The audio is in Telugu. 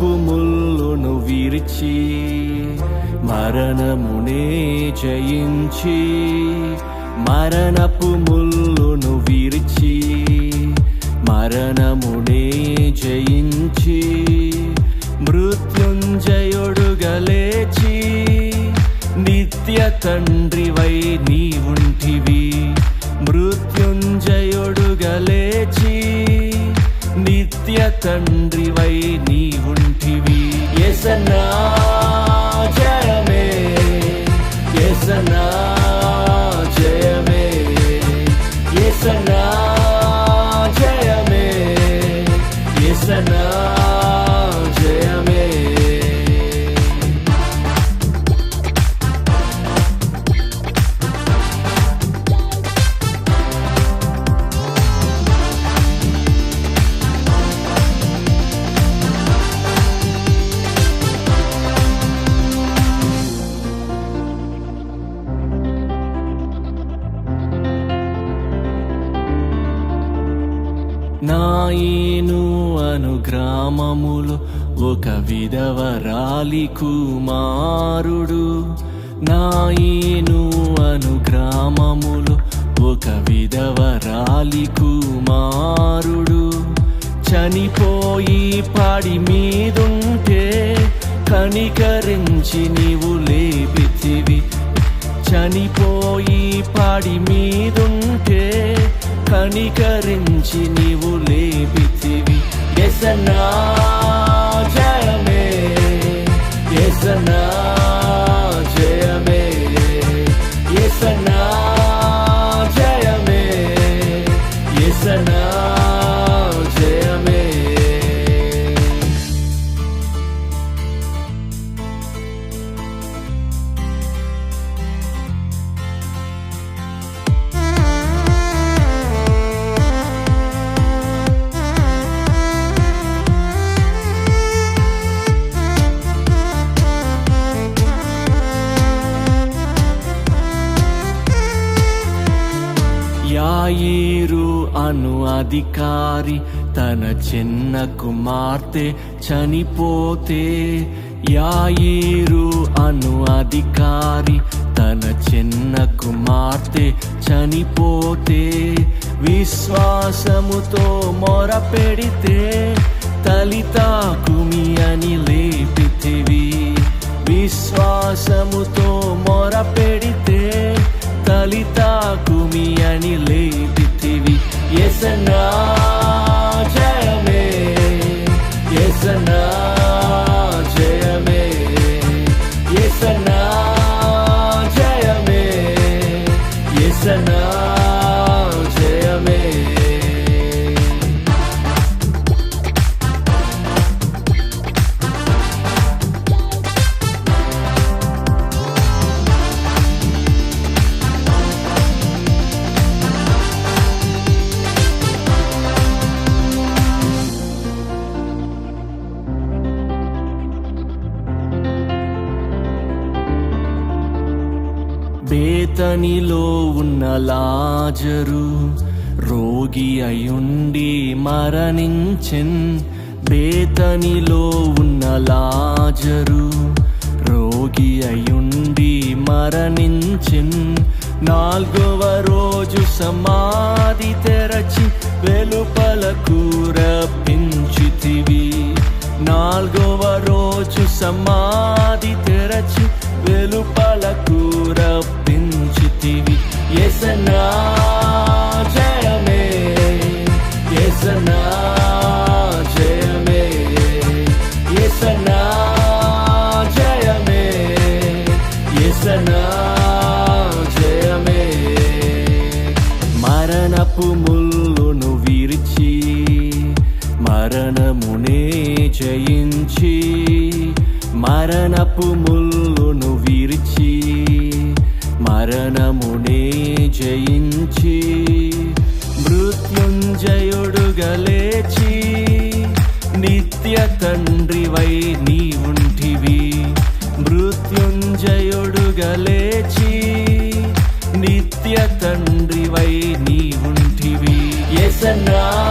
మరణపు విరిచి మరణమునే జయించి మరణపు ముల్లును విరిచి మరణమునే జయించి మృత్యుంజయుడుగలేచి నిత్య తండ్రివై నీవుంటివి. ఉంటివి మృత్యుంజయుడుగలేచి నిత్య తండ్రి enough. నాయను అను గ్రామములు ఒక విధవరాలి కుమారుడు. నాయను అను గ్రామములు ఒక విధవరాలి కుమారుడు. చనిపోయి పాడి మీదుంటే కనికరించి నీవు లేపితివి. చనిపోయి పాడి మీదుంటే కనికరించి నీవు లేపి యాయిరు అను అధికారి తన చిన్న కుమార్తె చనిపోతే యాయిరు అను అధికారి తన చిన్న కుమార్తె చనిపోతే విశ్వాసముతో మొరపెడితే తలితాకుమి అని లే enough. ఇతనిలో ఉన్న లాజరు రోగి అయుండి మరణించెన్. బేతనిలో ఉన్న లాజరు రోగి అయుండి మరణించెన్. నాల్గవ రోజు సమాధి తెరచి వెలుపలకు రప్పించితివి నాల్గవ రోజు సమాధి తెరచి వెలుప పాపపు ముల్లును విరిచి మరణమునే జయించి మరణపు ముల్లును విరిచి మరణమునే జయించి మృత్యుంజయుడుగలేచి నిత్య తండ్రి వై నీ ఉంటివి మృత్యుంజయుడుగలేచి నిత్య తండ్రి తండ్రివై down